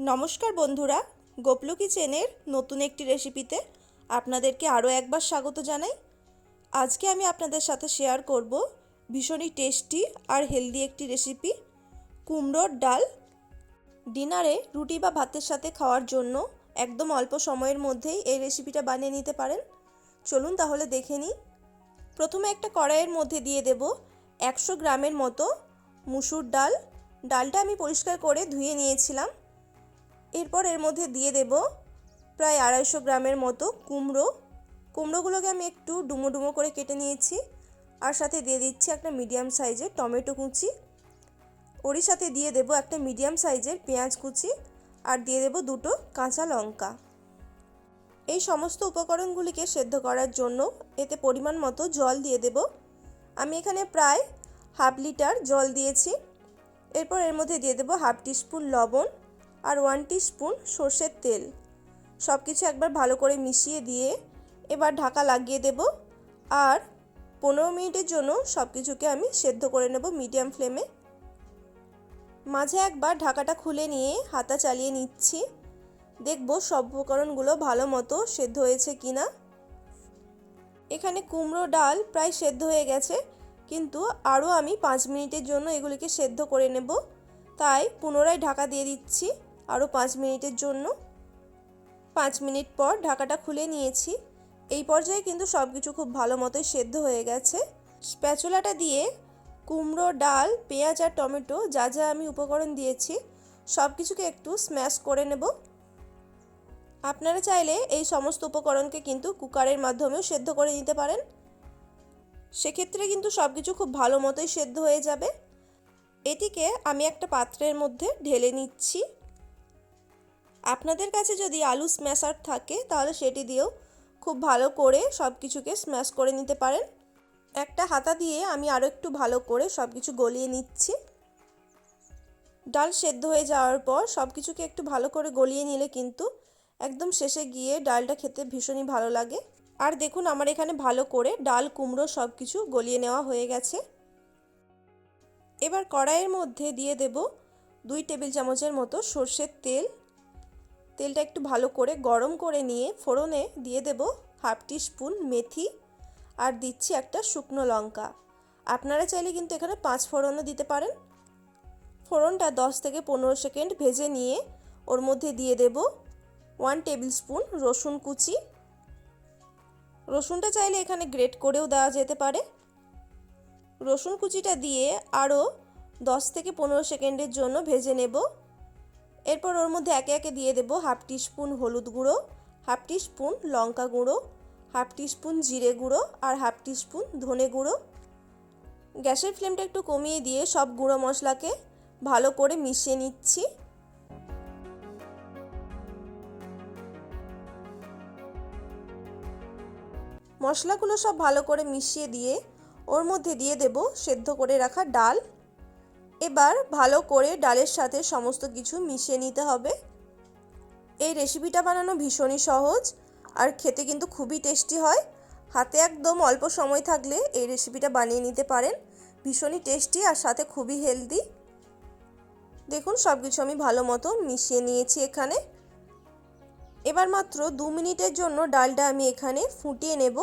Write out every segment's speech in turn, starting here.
নমস্কার বন্ধুরা, গোপলু কিচেনের নতুন একটি রেসিপিতে আপনাদেরকে আরও একবার স্বাগত জানাই। আজকে আমি আপনাদের সাথে শেয়ার করব ভীষণই টেস্টি আর হেলদি একটি রেসিপি, কুমড়োর ডাল। ডিনারে রুটি বা ভাতের সাথে খাওয়ার জন্য একদম অল্প সময়ের মধ্যেই এই রেসিপিটা বানিয়ে নিতে পারেন। চলুন তাহলে দেখে নিই। প্রথমে একটা কড়াইয়ের মধ্যে দিয়ে দেব একশো গ্রামের মতো মুসুর ডাল। ডালটা আমি পরিষ্কার করে ধুয়ে নিয়েছিলাম। এরপর এর মধ্যে দিয়ে দেব প্রায় আড়াইশো গ্রামের মতো কুমড়ো। কুমড়োগুলোকে আমি একটু ডুমো ডুমো করে কেটে নিয়েছি। আর সাথে দিয়ে দিচ্ছি একটা মিডিয়াম সাইজের টমেটো কুচি। ওরই সাথে দিয়ে দেব একটা মিডিয়াম সাইজের পেঁয়াজ কুচি। আর দিয়ে দেব দুটো কাঁচা লঙ্কা। এই সমস্ত উপকরণগুলিকে সেদ্ধ করার জন্য এতে পরিমাণ মতো জল দিয়ে দেব। আমি এখানে প্রায় হাফ লিটার জল দিয়েছি। এরপর এর মধ্যে দিয়ে দেবো হাফ টিস্পুন লবণ। আর ওয়ান স্পুন সর্ষের তেল। সব কিছু একবার ভালো করে মিশিয়ে দিয়ে এবার ঢাকা লাগিয়ে দেব আর পনেরো মিনিটের জন্য সব কিছুকে আমি সেদ্ধ করে নেব মিডিয়াম ফ্লেমে মাঝে একবার ঢাকাটা খুলে নিয়ে হাতা চালিয়ে নিচ্ছি। দেখব সব উপকরণগুলো ভালো মতো সেদ্ধ হয়েছে কি না এখানে কুমড়ো ডাল প্রায় সেদ্ধ হয়ে গেছে, কিন্তু আরও আমি পাঁচ মিনিটের জন্য এগুলিকে সেদ্ধ করে নেব। তাই পুনরায় ঢাকা দিয়ে দিচ্ছি। আরও পাঁচ মিনিটের জন্য। পাঁচ মিনিট পর ঢাকাটা খুলে নিয়েছি। এই পর্যায়ে কিন্তু সব কিছু খুব ভালো মতোই সেদ্ধ হয়ে গেছে। স্প্যাচুলাটা দিয়ে কুমড়ো, ডাল, পেঁয়াজ আর টমেটো যা যা আমি উপকরণ দিয়েছি সব কিছুকে একটু স্ম্যাশ করে নেব। আপনারা চাইলে এই সমস্ত উপকরণকে কিন্তু কুকারের মাধ্যমেও সেদ্ধ করে নিতে পারেন। সেক্ষেত্রে কিন্তু সব কিছু খুব ভালো মতোই সেদ্ধ হয়ে যাবে। এটিকে আমি একটা পাত্রের মধ্যে ঢেলে নিচ্ছি। আপনাদের কাছে যদি আলু স্ম্যাশার থাকে, তাহলে সেটি দিয়েও খুব ভালো করে সব কিছুকে স্ম্যাশ করে নিতে পারেন। একটা হাতা দিয়ে আমি আরও একটু ভালো করে সব কিছু গলিয়ে নিচ্ছি। ডাল সেদ্ধ হয়ে যাওয়ার পর সব কিছুকে একটু ভালো করে গলিয়ে নিলে কিন্তু একদম শেষে গিয়ে ডালটা খেতে ভীষণই ভালো লাগে। আর দেখুন আমার এখানে ভালো করে ডাল, কুমড়ো সব কিছু গলিয়ে নেওয়া হয়ে গেছে। এবার কড়াইয়ের মধ্যে দিয়ে দেব দুই টেবিল চামচের মতো সর্ষের তেল। তেলটা একটু ভালো করে গরম করে নিয়ে ফোড়নে দিয়ে দেব হাফ টি স্পুন মেথি আর দিচ্ছি একটা শুকনো লঙ্কা। আপনারা চাইলে কিন্তু এখানে পাঁচ ফোড়নও দিতে পারেন। ফোড়নটা দশ থেকে পনেরো সেকেন্ড ভেজে নিয়ে ওর মধ্যে দিয়ে দেব ওয়ান টেবিল স্পুন রসুন কুচি। রসুনটা চাইলে এখানে গ্রেট করেও দেওয়া যেতে পারে। রসুন কুচিটা দিয়ে আরও দশ থেকে পনেরো সেকেন্ডের জন্য ভেজে নেব। এরপর ওর মধ্যে একে একে দিয়ে দেবো হাফ স্পুন হলুদ গুঁড়ো, হাফ স্পুন লঙ্কা গুঁড়ো, হাফ স্পুন জিরে গুঁড়ো আর হাফ স্পুন ধনে গুঁড়ো। গ্যাসের ফ্লেমটা একটু কমিয়ে দিয়ে সব গুঁড়ো মশলাকে ভালো করে মিশিয়ে নিচ্ছি। মশলাগুলো সব ভালো করে মিশিয়ে দিয়ে ওর মধ্যে দিয়ে দেব সেদ্ধ করে রাখা ডাল। এবার ভালো করে ডালের সাথে সমস্ত কিছু মিশিয়ে নিতে হবে। এই রেসিপিটা বানানো ভীষণই সহজ আর খেতে কিন্তু খুবই টেস্টি হয়। হাতে একদম অল্প সময় থাকলে এই রেসিপিটা বানিয়ে নিতে পারেন। ভীষণই টেস্টি আর সাথে খুবই হেলদি। দেখুন সব কিছু আমি ভালো মতো মিশিয়ে নিয়েছি এখানে। এবার মাত্র দু মিনিটের জন্য ডালটা আমি এখানে ফুটিয়ে নেব।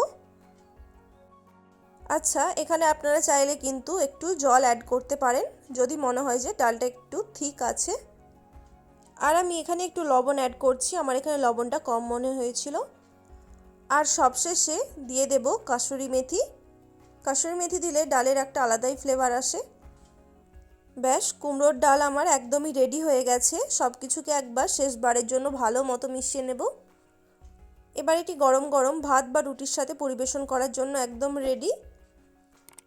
আচ্ছা এখানে আপনারা চাইলে কিন্তু একটু জল অ্যাড করতে পারেন, যদি মনে হয় যে ডালটা একটু ঠিক আছে। আর আমি এখানে একটু লবণ অ্যাড করছি, আমার এখানে লবণটা কম মনে হয়েছিল। আর সবশেষে দিয়ে দেব কাসুরি মেথি। কাসুরি মেথি দিলে ডালের একটা আলাদাই ফ্লেভার আসে। ব্যাস, কুমড়োর ডাল আমার একদমই রেডি হয়ে গেছে। সব কিছুকে একবার শেষবারের জন্য ভালো মতো মিশিয়ে নেব। এবার এটি গরম গরম ভাত বা রুটির সাথে পরিবেশন করার জন্য একদম রেডি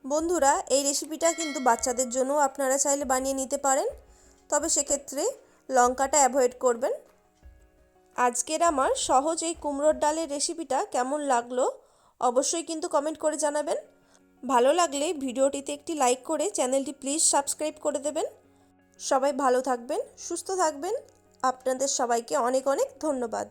বন্ধুরা, এই রেসিপিটা কিন্তু বাচ্চাদের জন্য আপনারা চাইলে বানিয়ে নিতে পারেন। তবে সেক্ষেত্রে লঙ্কাটা অ্যাভয়েড করবেন। আজকের আমার সহজ এই কুমড়োর ডালের রেসিপিটা কেমন লাগল অবশ্যই কিন্তু কমেন্ট করে জানাবেন। ভালো লাগলে ভিডিওটিতে একটি লাইক করে চ্যানেলটি প্লিজ সাবস্ক্রাইব করে দেবেন। সবাই ভালো থাকবেন, সুস্থ থাকবেন। আপনাদের সবাইকে অনেক অনেক ধন্যবাদ।